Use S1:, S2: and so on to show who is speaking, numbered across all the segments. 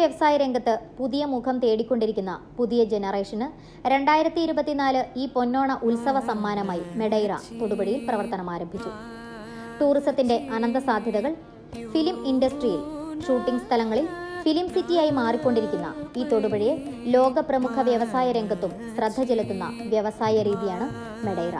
S1: വ്യവസായ രംഗത്ത് പുതിയ മുഖം തേടിക്കൊണ്ടിരിക്കുന്ന പുതിയ ജനറേഷന് രണ്ടായിരത്തി ഇരുപത്തിനാല് ഈ പൊന്നോണ ഉത്സവ സമ്മാനമായി മെഡൈറ തൊടുപുഴയിൽ പ്രവർത്തനം ആരംഭിച്ചു. ടൂറിസത്തിന്റെ അനന്ത സാധ്യതകൾ ഫിലിം ഇൻഡസ്ട്രിയിൽ ഷൂട്ടിംഗ് സ്ഥലങ്ങളിൽ ഫിലിം സിറ്റിയായി മാറിക്കൊണ്ടിരിക്കുന്ന ഈ തൊടുപുഴയെ ലോക പ്രമുഖ വ്യവസായ രംഗത്തും ശ്രദ്ധ ചെലുത്തുന്ന വ്യവസായ രീതിയാണ് മെഡൈറ.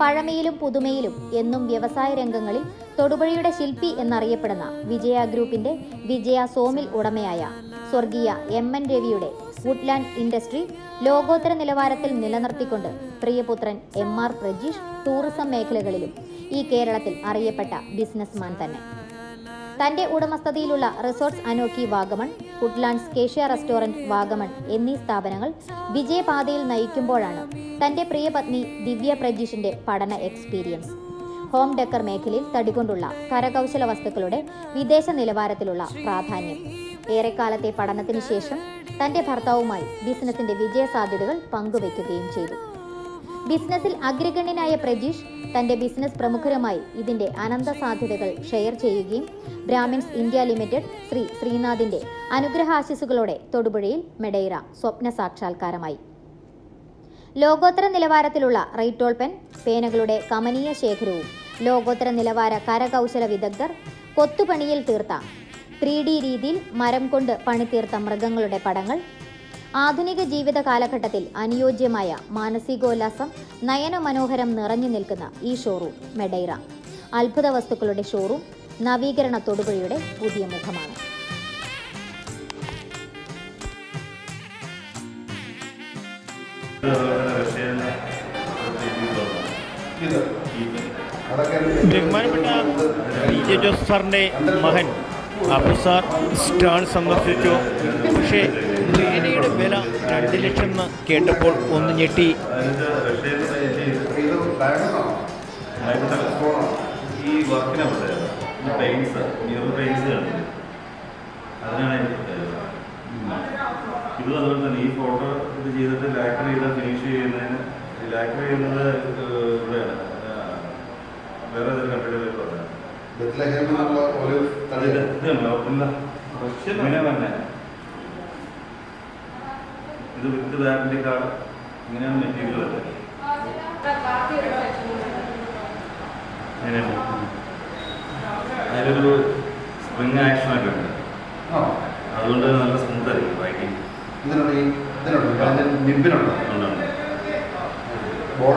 S1: പഴമയിലും പുതുമയിലും എന്നും വ്യവസായ രംഗങ്ങളിൽ തൊടുപുഴയുടെ ശില്പി എന്നറിയപ്പെടുന്ന വിജയ ഗ്രൂപ്പിന്റെ വിജയ സോമിൽ ഉടമയായ സ്വർഗീയ എം എൻ രവിയുടെ വുഡ്ലാൻഡ് ഇൻഡസ്ട്രി ലോകോത്തര നിലവാരത്തിൽ നിലനിർത്തിക്കൊണ്ട് പ്രിയപുത്രൻ എം ആർ പ്രജീഷ് ടൂറിസം മേഖലകളിലും ഈ കേരളത്തിൽ അറിയപ്പെട്ട ബിസിനസ്മാൻ തന്നെ. തന്റെ ഉടമസ്ഥതയിലുള്ള റിസോർട്ട്സ് അനോക്കി വാഗമൺ ഫുഡ്ലാൻഡ്സ് കേഷ്യ റെസ്റ്റോറന്റ് വാഗമൺ എന്നീ സ്ഥാപനങ്ങൾ വിജയപാതയിൽ നയിക്കുമ്പോഴാണ് തന്റെ പ്രിയപത്നി ദിവ്യ പ്രജീഷിന്റെ പഠന എക്സ്പീരിയൻസ്. ഹോം ഡെക്കർ മേഖലയിൽ തടികൊണ്ടുള്ള കരകൗശല വസ്തുക്കളുടെ വിദേശ നിലവാരത്തിലുള്ള പ്രാധാന്യം. ഏറെക്കാലത്തെ പഠനത്തിന് ശേഷം തന്റെ ഭർത്താവുമായി ബിസിനസിന്റെ വിജയ സാധ്യതകൾ പങ്കുവയ്ക്കുകയും ചെയ്തു. ബിസിനസ്സിൽ അഗ്രഗണ്യനായ പ്രജീഷ് തന്റെ ബിസിനസ് പ്രമുഖരുമായി ഇതിന്റെ അനന്ത സാധ്യതകൾ ഷെയർ ചെയ്യുകയും ബ്രാഹ്മിൻസ് ഇന്ത്യ ലിമിറ്റഡ് ശ്രീ ശ്രീനാഥിന്റെ അനുഗ്രഹാശിസുകളോടെ തൊടുപുഴയിൽ മെഡൈറ സ്വപ്ന സാക്ഷാത്കാരമായി. ലോകോത്തര നിലവാരത്തിലുള്ള റൈറ്റോൾ പെൻ പേനകളുടെ കമനീയ ശേഖരവും ലോകോത്തര നിലവാര കരകൗശല വിദഗ്ധർ കൊത്തുപണിയിൽ തീർത്ത ത്രീ ഡി രീതിയിൽ മരം കൊണ്ട് പണിതീർത്ത മൃഗങ്ങളുടെ പടങ്ങൾ ആധുനിക ജീവിത കാലഘട്ടത്തിൽ അനുയോജ്യമായ മാനസികോല്ലാസം നയനമനോഹരം നിറഞ്ഞു നിൽക്കുന്ന ഈ ഷോറൂം മെഡൈറ. അത്ഭുത വസ്തുക്കളുടെ ഷോറൂം നവീകരണ തൊടുപുഴയുടെ പുതിയ മുഖമാണ്.
S2: ബഹുമാനപ്പെട്ട ജെ ജോസ് സാറിന്റെ മകൻ അബു സ്റ്റാൾ സന്ദർശിച്ചു. പക്ഷേ പേനയുടെ വില രണ്ട് ലക്ഷം എന്ന് കേട്ടപ്പോൾ ഒന്ന് ഞെട്ടി
S3: ഈ വർക്കിനെ ഈ ഫോട്ടോ ഇത് ചെയ്തിട്ട് ലാക്കർ ഫിനിഷ് ചെയ്യുന്നതിന് ലാക്കർ ചെയ്യുന്നത് വേറെ തന്നെ ഇത് വിത്ത് വാറന്റി കാർഡ് ഇങ്ങനെയാണ് മെറ്റീരിയൽ വരുന്നത്. അങ്ങനെയാണ് അതിലൊരു സ്പ്രിങ് ആക്ഷനൊക്കെ ഉണ്ട്.
S4: ആ.
S3: അതുകൊണ്ട് നല്ല സ്മൂത്ത് ആയിരിക്കും റൈറ്റിംഗ്
S4: ഇതിനുണ്ട് ബോർഡ് ഇതിനുണ്ട് നിബിനുണ്ട് ബോൾ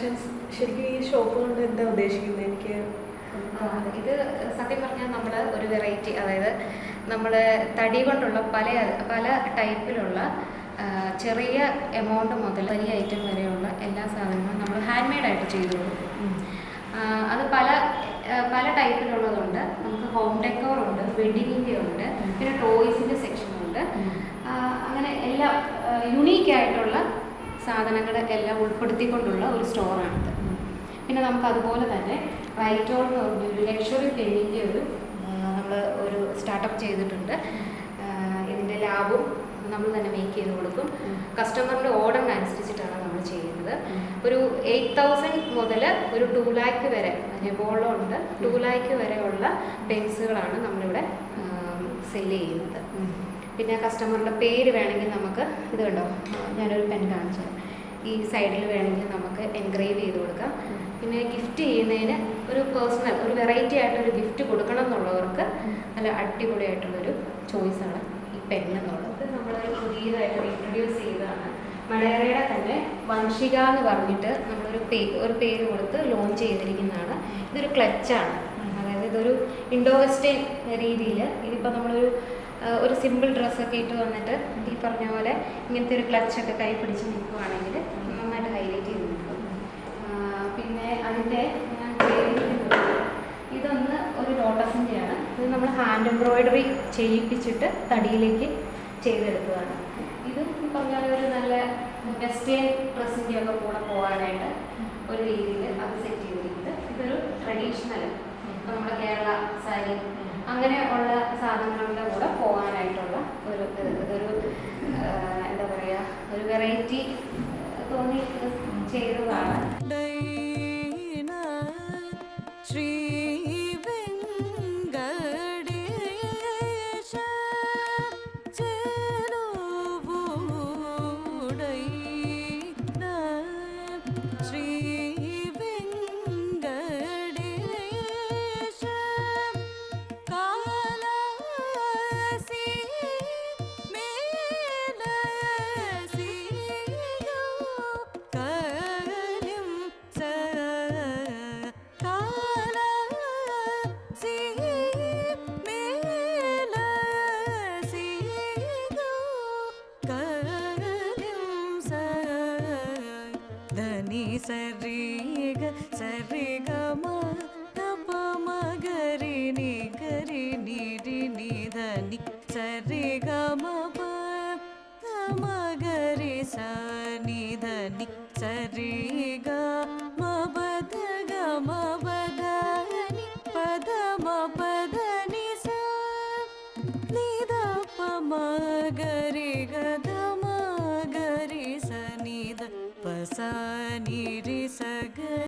S5: കളക്ഷൻസ് ശരിക്കും ഈ ഷോപ്പ് കൊണ്ട് എന്താ ഉദ്ദേശിക്കുന്നത്? എനിക്ക്
S6: ഇത് സത്യം പറഞ്ഞാൽ നമ്മൾ ഒരു വെറൈറ്റി അതായത് നമ്മൾ തടി കൊണ്ടുള്ള പല പല ടൈപ്പിലുള്ള ചെറിയ എമൗണ്ട് മുതൽ വലിയ ഐറ്റം വരെയുള്ള എല്ലാ സാധനങ്ങളും നമ്മൾ ഹാൻഡ് മെയ്ഡായിട്ട് ചെയ്തു കൊടുക്കും. അത് പല പല ടൈപ്പിലുള്ളതുണ്ട് നമുക്ക് ഹോം ഡെക്കോർ ഉണ്ട് വെഡിങ്ങിന്റെ ഉണ്ട് പിന്നെ ടോയ്സിന്റെ സെക്ഷനുണ്ട് ഉണ്ട്. അങ്ങനെ എല്ലാ യുണീക്ക് ആയിട്ടുള്ള സാധനങ്ങൾ എല്ലാം ഉൾപ്പെടുത്തിക്കൊണ്ടുള്ള ഒരു സ്റ്റോറാണിത്. പിന്നെ നമുക്ക് അതുപോലെ തന്നെ റൈറ്റോൾ എന്ന് പറഞ്ഞ ഒരു ലക്ഷറി പെയിന്റിന്റെ ഒരു നമ്മൾ ഒരു സ്റ്റാർട്ടപ്പ് ചെയ്തിട്ടുണ്ട്. ഇതിന്റെ ലാഭം നമ്മൾ തന്നെ മേക്ക് ചെയ്ത് കൊടുക്കും. കസ്റ്റമറിന്റെ ഓർഡറിനനുസരിച്ചിട്ടാണ് നമ്മൾ ചെയ്യുന്നത്. ഒരു എയ്റ്റ് തൗസൻഡ് മുതൽ ഒരു ടു ലാക്ക് വരെ നെബോളോ ഉണ്ട്. ടു ലാക്ക് വരെയുള്ള പെൻസുകളാണ് നമ്മളിവിടെ സെൽ ചെയ്യുന്നത്. പിന്നെ കസ്റ്റമറുടെ പേര് വേണമെങ്കിൽ നമുക്ക് ഇത് കണ്ടോ? ഞാനൊരു പെൻ കാണിച്ചു. ഈ സൈഡിൽ വേണമെങ്കിൽ നമുക്ക് എൻഗ്രേവ് ചെയ്ത് കൊടുക്കാം. പിന്നെ ഗിഫ്റ്റ് ചെയ്യുന്നതിന് ഒരു പേഴ്സണൽ ഒരു വെറൈറ്റി ആയിട്ടൊരു ഗിഫ്റ്റ് കൊടുക്കണം എന്നുള്ളവർക്ക് നല്ല അടിപൊളിയായിട്ടുള്ളൊരു ചോയ്സാണ് ഈ പെൻ എന്നുള്ളത്. നമ്മൾ പുതിയതായിട്ട് ഇൻട്രൊഡ്യൂസ് ചെയ്തതാണ്. മലയറയുടെ തന്നെ വംശിക എന്ന് പറഞ്ഞിട്ട് നമ്മളൊരു പേ ഒരു പേര് കൊടുത്ത് ലോഞ്ച് ചെയ്തിരിക്കുന്നതാണ്. ഇതൊരു ക്ലച്ചാണ് അതായത് ഇതൊരു ഇൻഡോ വെസ്റ്റേൺ രീതിയിൽ ഇതിപ്പോൾ നമ്മളൊരു ഒരു സിമ്പിൾ ഡ്രസ്സൊക്കെ ഇട്ട് വന്നിട്ട് ഈ പറഞ്ഞ പോലെ ഇങ്ങനത്തെ ഒരു ക്ലച്ചൊക്കെ കൈ പിടിച്ച് നിൽക്കുവാണെങ്കിൽ നന്നായിട്ട് ഹൈലൈറ്റ് ചെയ്ത് നിൽക്കും. പിന്നെ അതിന്റെ ഇതൊന്ന് ഒരു ലോട്ടസിന്റെയാണ് ഇത് നമ്മൾ ഹാൻഡ് എംബ്രോയിഡറി ചെയ്യിപ്പിച്ചിട്ട് തടിയിലേക്ക് ചെയ്തെടുത്തതാണ്. ഇത് പറഞ്ഞാൽ പറഞ്ഞ ഒരു നല്ല വെസ്റ്റേൺ ഡ്രസ്സിന്റെ ഒക്കെ കൂടെ പോകാനായിട്ട് ഒരു രീതിയിൽ അത് സെറ്റ് ചെയ്തിരിക്കുന്നത്. ഇതൊരു ട്രഡീഷണൽ നമ്മുടെ കേരള സാരി അങ്ങനെ ഉള്ള സാധനങ്ങളുടെ പോകാനായിട്ടുള്ള ഒരു ഒരു എന്താ പറയുക ഒരു വെറൈറ്റി തോന്നി ചെയ്തതാണ്.
S7: సరి గ సరి గ మప మగరి ని గరి ని రి ని ధని సరి గ మప మగరి స ని ధని సరి గ మబద గ మబద ని పద మపద ని స ని ద ప మ sa